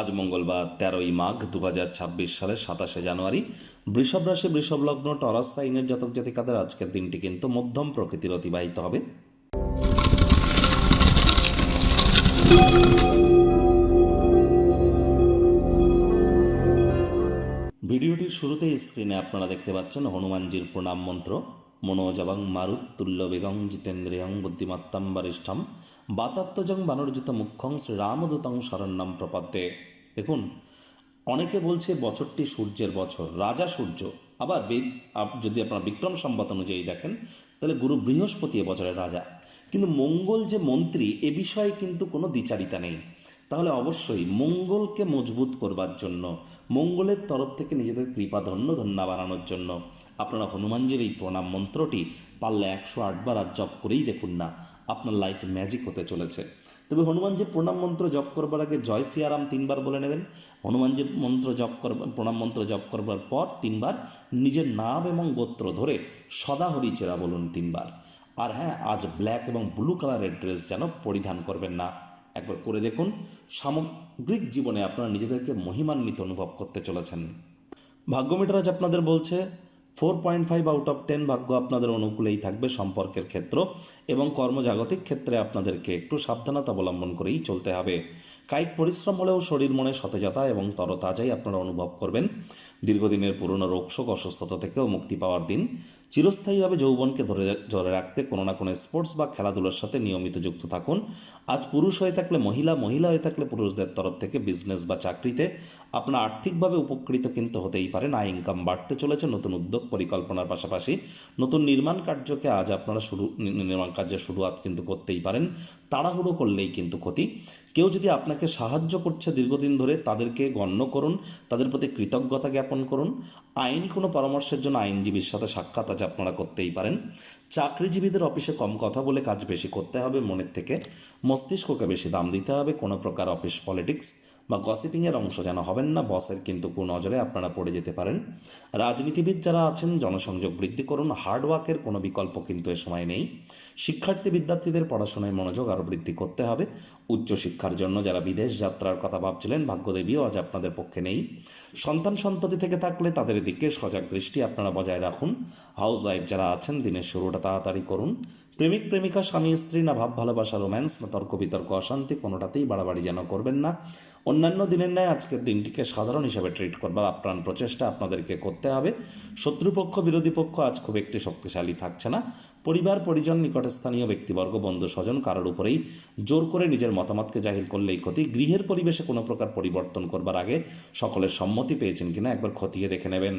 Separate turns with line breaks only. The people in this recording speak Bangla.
আজ মঙ্গলবার, তেরোই মাঘ দু সালের সাতাশে জানুয়ারি। বৃষভ রাশি, বৃষভ লগ্ন, টরাস সাইনের জাতক জাতিকাদের আজকের দিনটি কিন্তু মধ্যম প্রকৃতির অতিবাহিত হবে। ভিডিওটির শুরুতেই স্ক্রিনে আপনারা দেখতে পাচ্ছেন হনুমানজির প্রণাম মন্ত্র। মনোজবং মারুত তুল্য বেগং জিতেন্দ্রিয়ং বুদ্ধিমত্তাম বরিষ্ঠম বাতাত্মজং বানরজিত মুখ্যং শ্রীরামদূতং শরণ্যম প্রপদ্যে। দেখুন, অনেকে বলছে বছরটি সূর্যের বছর, রাজা সূর্য। আবার বেদ যদি আপনারা বিক্রম সম্বত অনুযায়ী দেখেন, তাহলে গুরু বৃহস্পতি এ বছরের রাজা। কিন্তু মঙ্গল যে মন্ত্রী, এ বিষয়ে কিন্তু কোনো দ্বিচারিতা নেই। তাহলে অবশ্যই মঙ্গলকে মজবুত করবার জন্য, মঙ্গলের তরফ থেকে নিজেদের কৃপা ধন্য ধন্যা বাড়ানোর জন্য আপনারা হনুমানজির এই প্রণাম মন্ত্রটি পারলে একশো আটবার আর জপ করেই দেখুন না, আপনার লাইফে ম্যাজিক হতে চলেছে। তবে হনুমানজির প্রণাম মন্ত্র জপ করবার আগে জয় সিয়ারাম তিনবার বলে নেবেন। হনুমানজির মন্ত্র জপ করবার প্রণাম মন্ত্র জপ করবার পর তিনবার নিজের নাম এবং গোত্র ধরে সদা হরিচেরা বলুন তিনবার। আর হ্যাঁ আজ ব্ল্যাক এবং ব্লু কালারের ড্রেস যেন পরিধান করবেন না। একবার করে দেখুন। সামগ্রিক জীবনে আপনারা নিজেদেরকে মহিমান্বিত অনুভব করতে চলেছেন। ভাগ্যমিটার আজ আপনাদের বলছে four point five out of ten ভাগ্য আপনাদের অনুকূলেই থাকবে সম্পর্কের ক্ষেত্র এবং কর্মজাগতিক ক্ষেত্রে আপনাদেরকে একটু সাবধানতা অবলম্বন করেই চলতে হবে। কায়িক পরিশ্রম হলেও শরীর মনে সতেজতা এবং তরতাজাই আপনারা অনুভব করবেন। দীর্ঘদিনের পুরনো রোগশোক অসুস্থতা থেকেও মুক্তি পাওয়ার দিন। চিরস্থায়ীভাবে যৌবনকে ধরে ধরে রাখতে কোনো না কোনো স্পোর্টস বা খেলাধুলোর সাথে নিয়মিত যুক্ত থাকুন। আজ পুরুষ হয়ে থাকলে মহিলা মহিলা হয়ে থাকলে পুরুষদের তরফ থেকে বিজনেস বা চাকরিতে আপনার আর্থিকভাবে উপকৃত কিন্তু হতেই পারে। না ইনকাম বাড়তে চলেছে, নতুন উদ্যোগ পরিকল্পনার পাশাপাশি নতুন নির্মাণ কার্যকে আজ আপনারা শুরু নির্মাণ কার্যের শুরুয়াত কিন্তু করতেই পারেন। তাড়াহুড়ো করলেই কিন্তু ক্ষতি। কেউ যদি আপনাকে সাহায্য করছে দীর্ঘদিন ধরে, তাদেরকে গণ্য করুন, তাদের প্রতি কৃতজ্ঞতা জ্ঞাপন করুন। আইনি কোনো পরামর্শের জন্য আইনজীবীর সাথে সাক্ষাৎ আজ আপনারা করতেই পারেন। চাকরিজীবীদের অফিসে কম কথা বলে কাজ বেশি করতে হবে, মনের থেকে মস্তিষ্ককে বেশি দাম দিতে হবে, কোনো প্রকার অফিস পলিটিক্স বা গসিপিংয়ের অংশ যেন হবেন না বসের কিন্তু নজরে আপনারা পড়ে যেতে পারেন। রাজনীতিবিদ যারা আছেন, জনসংযোগ বৃদ্ধি করুন হার্ডওয়ার্কের কোনো বিকল্প কিন্তু এ সময় নেই। শিক্ষার্থী বিদ্যার্থীদের পড়াশোনায় মনোযোগ আরও বৃদ্ধি করতে হবে। উচ্চশিক্ষার জন্য যারা বিদেশ যাত্রার কথা ভাবছিলেন, ভাগ্যদেবীও আজ আপনাদের পক্ষে নেই। সন্তান সন্ততি থেকে থাকলে তাদের দিকে সজাগ দৃষ্টি আপনারা বজায় রাখুন। হাউস ওয়াইফ যারা আছেন, দিনের শুরুটা তাড়াতাড়ি করুন। প্রেমিক, প্রেমিকা, স্বামী, স্ত্রী না ভাব, ভালোবাসা, রোম্যান্স না তর্ক, বিতর্ক, অশান্তি কোনোটাতেই বাড়াবাড়ি যেন করবেন না। অন্যান্য দিনের ন্যায় আজকের দিনটিকে সাধারণ হিসাবে ট্রিট করবার আপ্রাণ প্রচেষ্টা আপনাদেরকে করতে হবে। শত্রুপক্ষ, বিরোধী পক্ষ আজ খুব একটি শক্তিশালী থাকছে না। পরিবার, পরিজন, নিকটস্থানীয় ব্যক্তিবর্গ, বন্ধু, স্বজন কারোর উপরেই জোর করে নিজের মতামতকে জাহির করলেই ক্ষতি। গৃহের পরিবেশে কোনো প্রকার পরিবর্তন করবার আগে সকলের সম্মতি পেয়েছেন কিনা একবার খতিয়ে দেখে নেবেন।